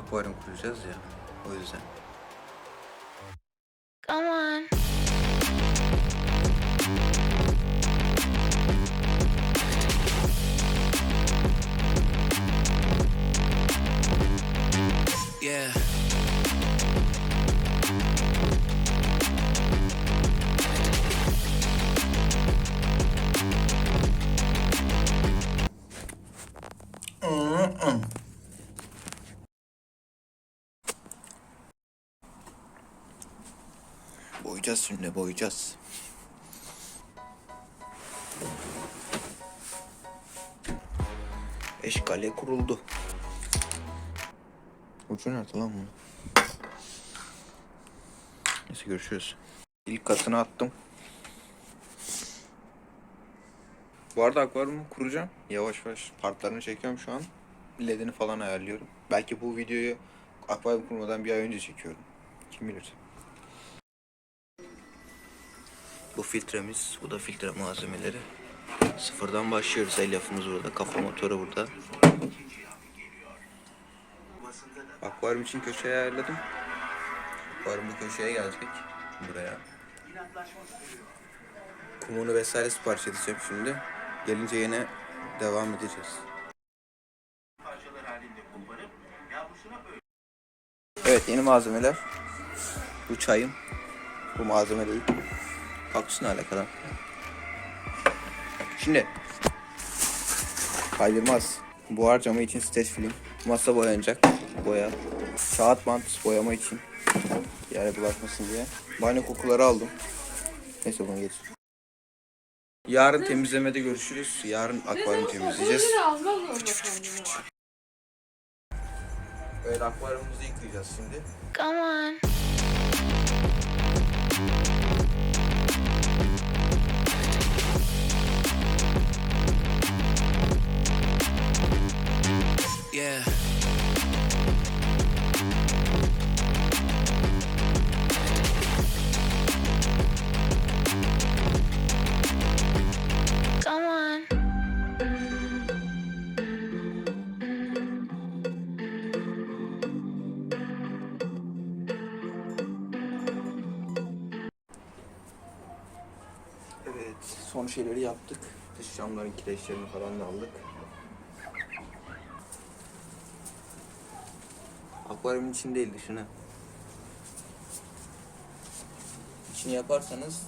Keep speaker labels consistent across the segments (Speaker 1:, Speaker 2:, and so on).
Speaker 1: akvaryum kuracağız ya. O yüzden.
Speaker 2: Come on.
Speaker 1: Yeah. Boyayacağız şimdi boyayacağız. Eşkale kuruldu. Ucu nerede lan bunun? Neyse görüşürüz. İlk katını attım. Bu arada akvaryumu kuracağım. Yavaş yavaş partlarını çekiyorum şu an. LED'ini falan ayarlıyorum. Belki bu videoyu akvaryum kurmadan bir ay önce çekiyorum. Kim bilir. Bu filtremiz, bu da filtre malzemeleri. Sıfırdan başlıyoruz. El yapımız burada, kafa motoru burada. Akvaryum için köşeye ayarladım. Akvaryum bu köşeye gelecek. Buraya. Kumunu vesaire sipariş edeceğim şimdi. Gelince yine devam edeceğiz. Evet yeni malzemeler. Bu çayım. Bu malzeme değil. Kaktüsün alakalı. Şimdi kaydırmaz. Buhar camı için streç film. Masa boyanacak. Boya. Kağıt bant boyama için. Yere bulaşmasın diye. Banyo kokuları aldım. Neyse bunu geç. Yarın temizlemede görüşürüz. Yarın akvaryum temizleyeceğiz. Evet akvaryumumuzu yıkayacağız şimdi.
Speaker 2: Come on.
Speaker 1: Şeyleri yaptık. Dış camların kireçlerini falan da aldık. Akvaryumun için değil dışına. İçini yaparsanız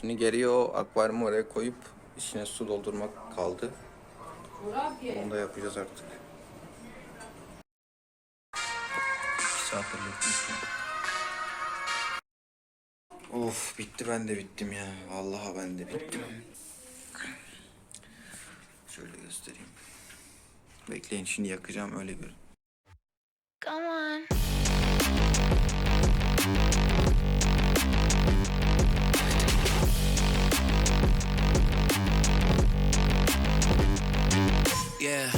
Speaker 1: Şimdi geriye o akvaryumu oraya koyup içine su doldurmak kaldı. Onu da yapacağız artık. İki. Of bitti ben de bittim ya. Vallahi ben de bittim. Şöyle göstereyim. Bekleyin şimdi yakacağım öyle görün.
Speaker 2: Come on.
Speaker 1: Yeah.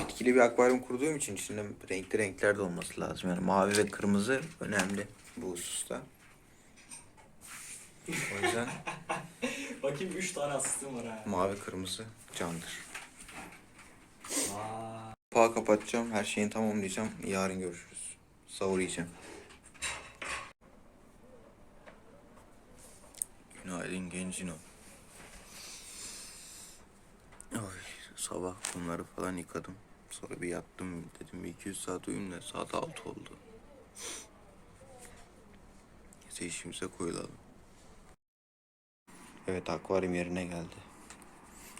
Speaker 1: Bitkili bir akvaryum kurduğum için içinde renkli renkler de olması lazım. Yani mavi ve kırmızı önemli bu hususta. O yüzden
Speaker 3: Bakayım 3 tane asistim var ha.
Speaker 1: mavi kırmızı candır.
Speaker 3: Aa,
Speaker 1: Kapağı kapatacağım. Her şeyini tamamlayacağım. Yarın görüşürüz. Sahur yiyeceğim. Günaydın Gencino. Oy, sabah bunları falan yıkadım. Sonra bir yattım dedim bir 200 saat uyuyayım da saat 6 oldu. Neyse işimize koyulalım. Evet akvaryum yerine geldi.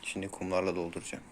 Speaker 1: Şimdi kumlarla dolduracağım.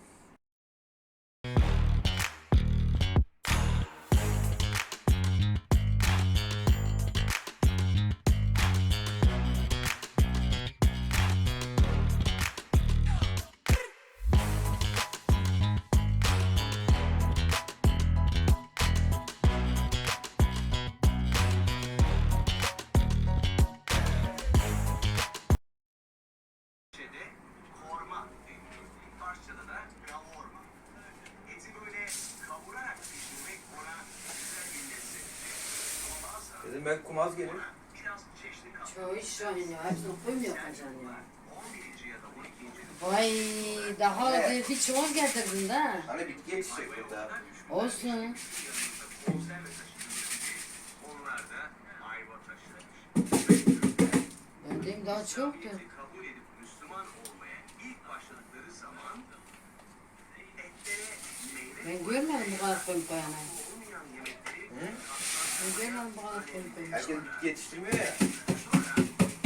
Speaker 1: Dedim ben kumaz geleyim.
Speaker 4: Çoğu iş şu an ya. Hepsini koymuyor kacan ya. Vay daha evet. bir çoğun getirdin de.
Speaker 1: Hani bitki yetişecek burada.
Speaker 4: Olsun. Ödeyim daha çoktu. Kabul edip Müslüman olmaya ilk başladıkları zaman ben görmedim bu kadar koyup koyanı. Ben görmedim bu kadar koyup koyanı.
Speaker 1: Herkes bitki yetiştirmiyor ya.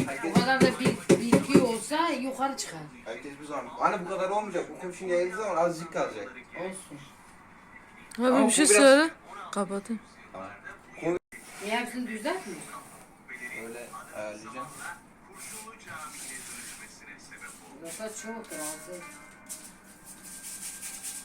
Speaker 1: Herkes,
Speaker 4: Bu kadar da bir bilgi olsa yukarı çıkar.
Speaker 1: herkes bir zaman. Hani bu kadar olmayacak. Bu kum şimdi yayıldığı zaman azıcık kalacak.
Speaker 4: Olsun.
Speaker 1: Ama
Speaker 5: Abi bir şey
Speaker 1: bu biraz-
Speaker 5: söyle. Kapatın.
Speaker 1: Tamam.
Speaker 4: Niye hepsini düzeltmiyor?
Speaker 1: Öyle ayarlayacağım.
Speaker 4: Burası çok razı.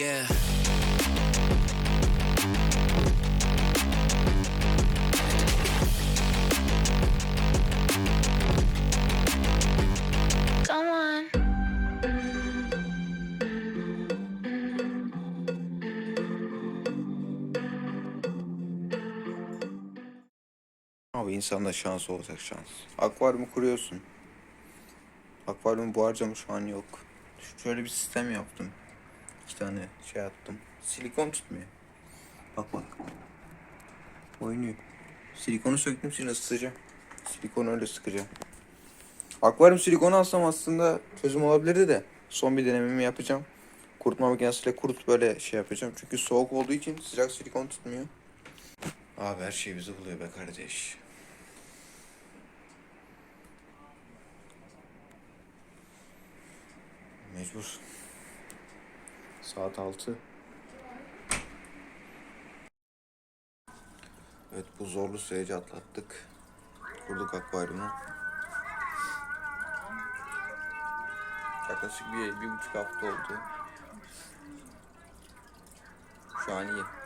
Speaker 6: Yeah.
Speaker 2: Come on.
Speaker 1: Abi insanda şans olacak şans. Akvaryumu kuruyorsun. Akvaryumu bu harcama şu an yok. Şöyle bir sistem yaptım. Tane şey attım. Silikon tutmuyor. Bak bak. Oynuyor. Silikonu söktüm şimdi ısıtacağım. Silikonu öyle sıkacağım. Akvaryum silikonu alsam aslında çözüm olabilirdi de. Son bir denememi yapacağım. Kurutma makinesiyle kurut böyle şey yapacağım. Çünkü soğuk olduğu için sıcak silikon tutmuyor. Abi her şey bizi buluyor be kardeş. Mecbur. Saat 6. Evet bu zorlu süreci atlattık. Kurduk akvaryumu. Yaklaşık bir, bir buçuk hafta oldu. Şu an iyi.